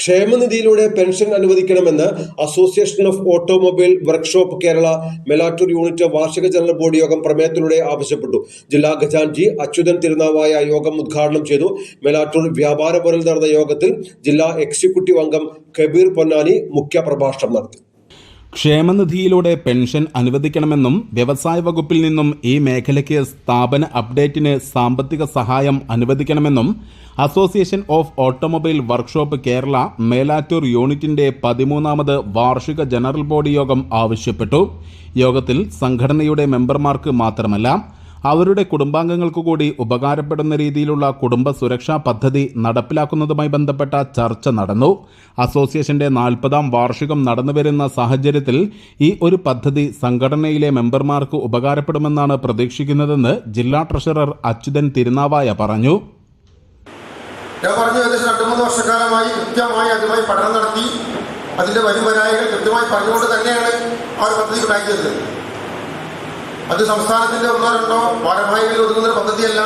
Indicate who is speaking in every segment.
Speaker 1: ക്ഷേമനിധിയിലൂടെ pension അനുവദിക്കണമെന്ന് association of automobile workshop Kerala Melattur unit വാർഷിക general board യോഗം പ്രമേയത്തിലൂടെ ആവശ്യപ്പെട്ടു. ജില്ലാ ഖജാൻജി അച്യുതൻ തിരുനാവായ യോഗം ഉദ്ഘാടനം ചെയ്തു. മെലാറ്റൂർ വ്യാപാര ഭവനിൽ നടന്ന യോഗത്തിൽ ജില്ലാ എക്സിക്യൂട്ടീവ് അംഗം കബീർ പൊന്നാനി മുഖ്യപ്രഭാഷണം നടത്തി.
Speaker 2: ക്ഷേമനിധിയിലൂടെ പെൻഷൻ അനുവദിക്കണമെന്നും വ്യവസായ വകുപ്പിൽ നിന്നും ഈ മേഖലയ്ക്ക് സ്ഥാപന അപ്ഡേറ്റിന് സാമ്പത്തിക സഹായം അനുവദിക്കണമെന്നും association of automobile workshop Kerala Melattur യൂണിറ്റിന്റെ പതിമൂന്നാമത് വാർഷിക ജനറൽ ബോഡി യോഗം ആവശ്യപ്പെട്ടു. യോഗത്തിൽ സംഘടനയുടെ മെമ്പർമാർക്ക് മാത്രമല്ല അവരുടെ കുടുംബാംഗങ്ങൾക്ക് കൂടി ഉപകാരപ്പെടുന്ന രീതിയിലുള്ള കുടുംബ സുരക്ഷാ പദ്ധതി നടപ്പിലാക്കുന്നതുമായി ബന്ധപ്പെട്ട ചർച്ച നടന്നു. അസോസിയേഷന്റെ നാൽപ്പതാം വാർഷികം നടന്നുവരുന്ന സാഹചര്യത്തിൽ ഈ ഒരു പദ്ധതി സംഘടനയിലെ മെമ്പർമാർക്ക് ഉപകാരപ്പെടുമെന്നാണ് പ്രതീക്ഷിക്കുന്നതെന്ന് ജില്ലാ ട്രഷറർ അച്യുതൻ തിരുനാവായ പറഞ്ഞു.
Speaker 3: ഞാൻ പറഞ്ഞു ഏകദേശം രണ്ട് മൂന്ന് വർഷക്കാലമായി കൃത്യമായി അതുമായി പഠനം നടത്തി. അതിന്റെ വരുവരായികൾ കൃത്യമായി പറഞ്ഞുകൊണ്ട് തന്നെയാണ് ആ ഒരു പദ്ധതി ഉണ്ടാക്കിയത്. അത് സംസ്ഥാനത്തിന്റെ ഒന്നോ രണ്ടോ ഭാരവാഹികൾ ഒതുങ്ങുന്ന പദ്ധതിയല്ല.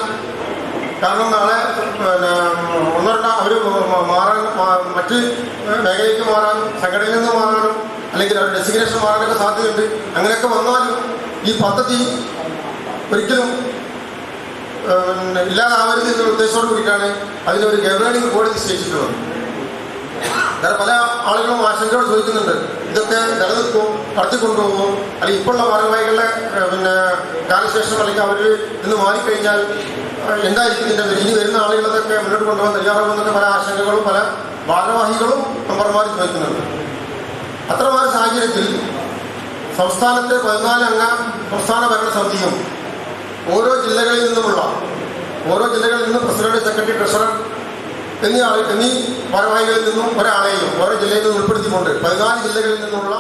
Speaker 3: കാരണം നാളെ പിന്നെ ഒന്നോ രണ്ടോ അവർ മാറാൻ മറ്റ് മേഖലയ്ക്ക് മാറാൻ സംഘടനയിൽ നിന്ന് മാറാനും അല്ലെങ്കിൽ അവരുടെ ഡെസിഗ്നേഷൻ മാറാനൊക്കെ സാധ്യതയുണ്ട്. അങ്ങനെയൊക്കെ വന്നാലും ഈ പദ്ധതി ഒരിക്കലും ഇല്ലാതാവരുത് എന്നുള്ള ഉദ്ദേശത്തോട് കൂടിയിട്ടാണ് അതിനൊരു ഗവേണിംഗ് ബോർഡ് നിശ്ചയിച്ചിട്ടുള്ളത്. വേറെ പല ആളുകളും ആശങ്കയോട് ചോദിക്കുന്നുണ്ട് ഇതൊക്കെ നിലനിൽക്കും കടത്തിക്കൊണ്ടുപോകും അല്ലെങ്കിൽ ഇപ്പോഴുള്ള ഭാരവാഹികളുടെ പിന്നെ കാലശേഷം അല്ലെങ്കിൽ അവർ ഇന്ന് മാറിക്കഴിഞ്ഞാൽ എന്തായിരിക്കും ഇതിന്റെ ഇനി വരുന്ന ആളുകളതൊക്കെ മുന്നോട്ട് കൊണ്ടുപോകാൻ തയ്യാറാകുമെന്നൊക്കെ പല ആശങ്കകളും പല ഭാരവാഹികളും മെമ്പർമാർ ചോദിക്കുന്നുണ്ട്. അത്തരമായ സാഹചര്യത്തിൽ സംസ്ഥാനത്തെ പതിനാലംഗ സംസ്ഥാന ഭരണസമിതിയും ഓരോ ജില്ലകളിൽ നിന്നുമുള്ള ഓരോ ജില്ലകളിൽ നിന്നും പ്രസിഡന്റ് സെക്രട്ടറി ട്രഷറർ എന്നീ എന്നീ ഭാരവാഹികളിൽ നിന്നും ഒരാളെയും ഓരോ ജില്ലയിൽ നിന്നും ഉൾപ്പെടുത്തിക്കൊണ്ട് പതിനാല് ജില്ലകളിൽ നിന്നുള്ള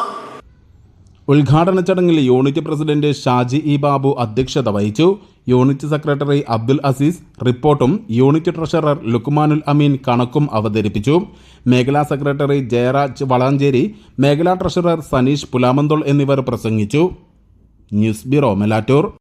Speaker 2: ഉദ്ഘാടന ചടങ്ങിൽ unit president Shaji E Babu അധ്യക്ഷത വഹിച്ചു. യൂണിറ്റ് സെക്രട്ടറി അബ്ദുൽ അസീസ് റിപ്പോർട്ടും യൂണിറ്റ് ട്രഷറർ ലുക്മാനുൽ അമീൻ കണക്കും അവതരിപ്പിച്ചു. മേഖലാ സെക്രട്ടറി ജയരാജ് വളാഞ്ചേരി മേഖലാ ട്രഷറർ സനീഷ് പുലാമന്തോൾ എന്നിവർ പ്രസംഗിച്ചു. News bureau Melattur.